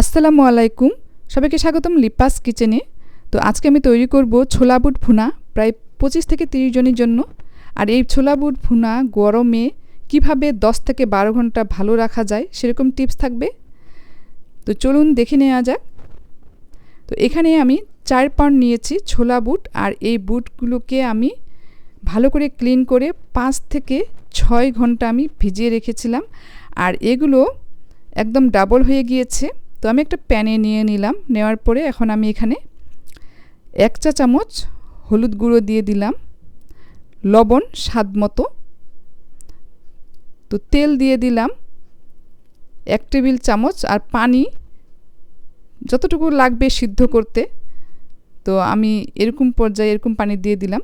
আসসালামু আলাইকুম। সবাইকে স্বাগতম লিপাস কিচেনে। তো আজকে আমি তৈরি করব ছোলা বুট ভুনা, প্রায় পঁচিশ থেকে তিরিশ জনের জন্য। আর এই ছোলা বুট ভুনা গরমে কীভাবে দশ থেকে বারো ঘণ্টা ভালো রাখা যায় সেরকম টিপস থাকবে। তো চলুন দেখে নেওয়া যাক। তো এখানে আমি চার পাউন্ড নিয়েছি ছোলা বুট আর এই বুটগুলোকে আমি ভালো করে ক্লিন করে পাঁচ থেকে ছয় ঘণ্টা আমি ভিজিয়ে রেখেছিলাম। আর এগুলো একদম ডাবল হয়ে গিয়েছে। আমি একটা প্যানে নিয়ে নিলাম। নেওয়ার পরে এখন আমি এখানে এক চা চামচ হলুদ গুঁড়ো দিয়ে দিলাম। লবণ স্বাদ মতো। তো তেল দিয়ে দিলাম এক টেবিল চামচ আর পানি যতটুকু লাগবে সিদ্ধ করতে। তো আমি এরকম পর্যায়ে এরকম পানি দিয়ে দিলাম।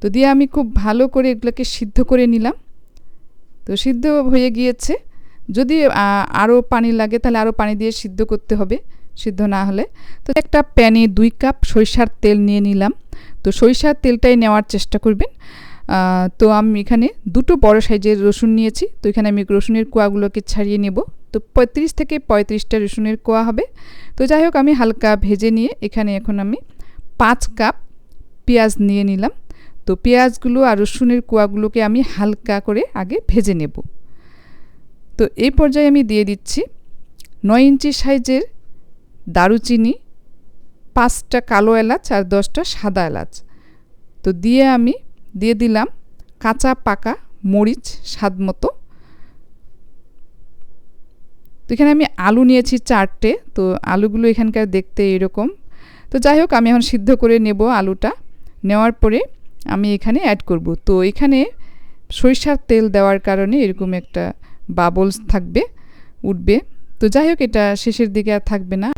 তো দিয়ে আমি খুব ভালো করে এগুলোকে সিদ্ধ করে নিলাম। তো সিদ্ধ হয়ে গিয়েছে। যদি আরও পানি লাগে তাহলে আরও পানি দিয়ে সিদ্ধ করতে হবে, সিদ্ধ না হলে। তো একটা প্যানে দুই কাপ সরিষার তেল নিয়ে নিলাম। তো সরিষার তেলটাই নেওয়ার চেষ্টা করবেন। তো আমি এখানে দুটো বড় সাইজের রসুন নিয়েছি। তো এখানে আমি রসুনের কোয়াগুলোকে ছাড়িয়ে নেব। তো পঁয়ত্রিশ থেকে পঁয়ত্রিশটা রসুনের কোয়া হবে। তো যাই হোক, আমি হালকা ভেজে নিয়ে এখানে এখন আমি পাঁচ কাপ পেঁয়াজ নিয়ে নিলাম। তো পেঁয়াজগুলো আর রসুনের কোয়াগুলোকে আমি হালকা করে আগে ভেজে নেব। তো এই পর্যায়ে আমি দিয়ে দিচ্ছি নয় ইঞ্চি সাইজের দারুচিনি, পাঁচটা কালো এলাচ আর দশটা সাদা এলাচ। তো দিয়ে আমি দিয়ে দিলাম কাঁচা পাকা মরিচ স্বাদ মতো। তো এখানে আমি আলু নিয়েছি চারটে, তো আলুগুলো এখানকার দেখতে এরকম। তো যাই হোক, আমি এখন সিদ্ধ করে নেব আলুটা। নেওয়ার পরে আমি এখানে অ্যাড করব। তো এখানে সরিষার তেল দেওয়ার কারণে এরকম একটা বাবলস থাকবে, উঠবে। তো যাই হোক, এটা শেষের দিকে আর থাকবে না।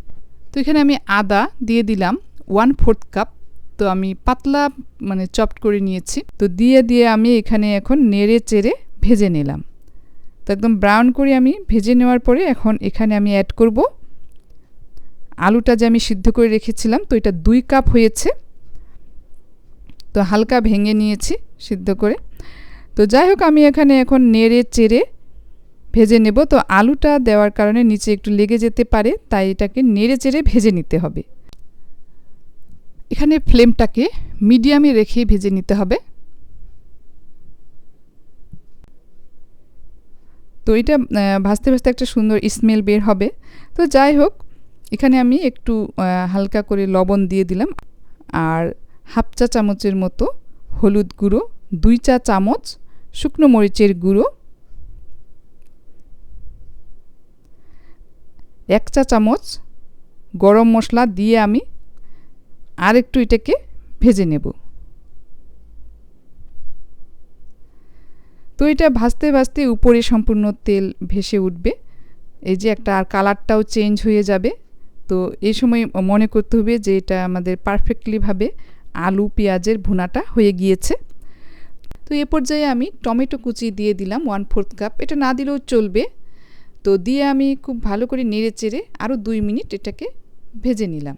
তো এখানে আমি আদা দিয়ে দিলাম ওয়ান ফোর্থ কাপ তো আমি পাতলা মানে চপড করে নিয়েছি। তো দিয়ে দিয়ে আমি এখানে এখন নেড়ে চেড়ে ভেজে নিলাম। তো একদম ব্রাউন করে আমি ভেজে নেওয়ার পরে এখন এখানে আমি অ্যাড করব আলুটা যে আমি সিদ্ধ করে রেখেছিলাম। তো এটা দুই কাপ হয়েছে। তো হালকা ভেঙে নিয়েছি সিদ্ধ করে। তো যাই হোক, আমি এখানে এখন নেড়ে চেড়ে ভেজে নেব। তো আলুটা দেওয়ার কারণে নিচে একটু লেগে যেতে পারে, তাই এটাকে নেড়ে চেড়ে ভেজে নিতে হবে। এখানে ফ্লেমটাকে মিডিয়ামে রেখে ভেজে নিতে হবে। তো এটা ভাজতে ভাজতে একটা সুন্দর স্মেল বের হবে। তো যাই হোক, এখানে আমি একটু হালকা করে লবণ দিয়ে দিলাম। আর হাফ চা চামচের মতো হলুদ গুঁড়ো, দুই চা চামচ শুকনো মরিচের গুঁড়ো এক চা চামচ গরম মশলা দিয়ে আমি আর একটু এটাকে ভেজে নেব। তো এটা ভাজতে ভাজতে উপরে সম্পূর্ণ তেল ভেসে উঠবে। এই যে একটা আর কালারটাও চেঞ্জ হয়ে যাবে। তো এই সময় মনে করতে হবে যে এটা আমাদের পারফেক্টলিভাবে আলু পেঁয়াজের ভুনাটা হয়ে গিয়েছে। তো এ পর্যায়ে আমি টমেটো কুচি দিয়ে দিলাম ওয়ান ফোর্থ কাপ। এটা না দিলেও চলবে। তো দিয়ে আমি খুব ভালো করে নেড়ে চেড়ে আরও দুই মিনিট এটাকে ভেজে নিলাম।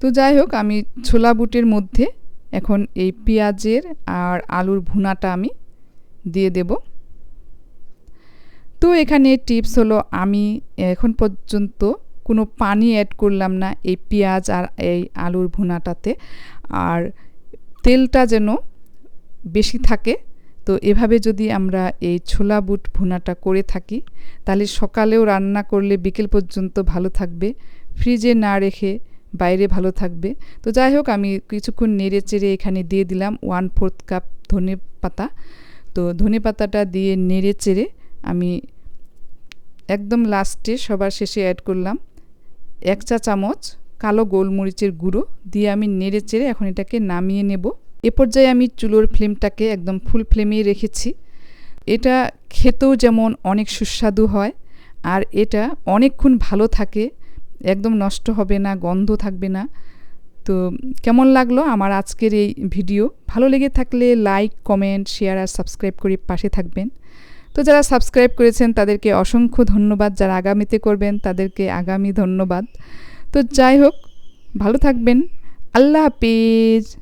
তো যাই হোক, আমি ছোলা বুটের মধ্যে এখন এই পেঁয়াজের আর আলুর ভুনাটা আমি দিয়ে দেব। তো এখানে টিপস হলো, আমি এখন পর্যন্ত কোনো পানি অ্যাড করলাম না এই পেঁয়াজ আর এই আলুর ভুনাটাতে। আর তেলটা যেন বেশি থাকে তো এভাবে যদি আমরা এই ছোলা বুট ভুনাটা করে থাকি, তাহলে সকালেও রান্না করলে বিকেল পর্যন্ত ভালো থাকবে, ফ্রিজে না রেখে বাইরে ভালো থাকবে। তো যাই হোক, আমি কিছুক্ষণ নেড়ে চেড়ে এখানে দিয়ে দিলাম ওয়ান ফোর্থ কাপ ধনে পাতা। তো ধনে পাতাটা দিয়ে নেড়ে চেড়ে আমি একদম লাস্টে সবার শেষে অ্যাড করলাম এক চা চামচ কালো গোলমরিচের গুঁড়ো দিয়ে আমি নেড়ে চেড়ে এখন এটাকে নামিয়ে নেব। এ পর্যায়ে আমি চুলোর ফ্লেমটাকে একদম ফুল ফ্লেমেই রেখেছি। এটা খেতেও যেমন অনেক সুস্বাদু হয়, আর এটা অনেকক্ষণ ভালো থাকে, একদম নষ্ট হবে না, গন্ধ থাকবে না। তো কেমন লাগল আমার আজকের এই ভিডিও? ভালো লেগে থাকলে লাইক কমেন্ট শেয়ার আর সাবস্ক্রাইব করে পাশে থাকবেন। তো যারা সাবস্ক্রাইব করেছেন, তাদেরকে অসংখ্য ধন্যবাদ। যারা আগামীতে করবেন, তাদেরকে আগামী ধন্যবাদ। তো যাই হোক, ভালো থাকবেন। আল্লাহ হাফিজ।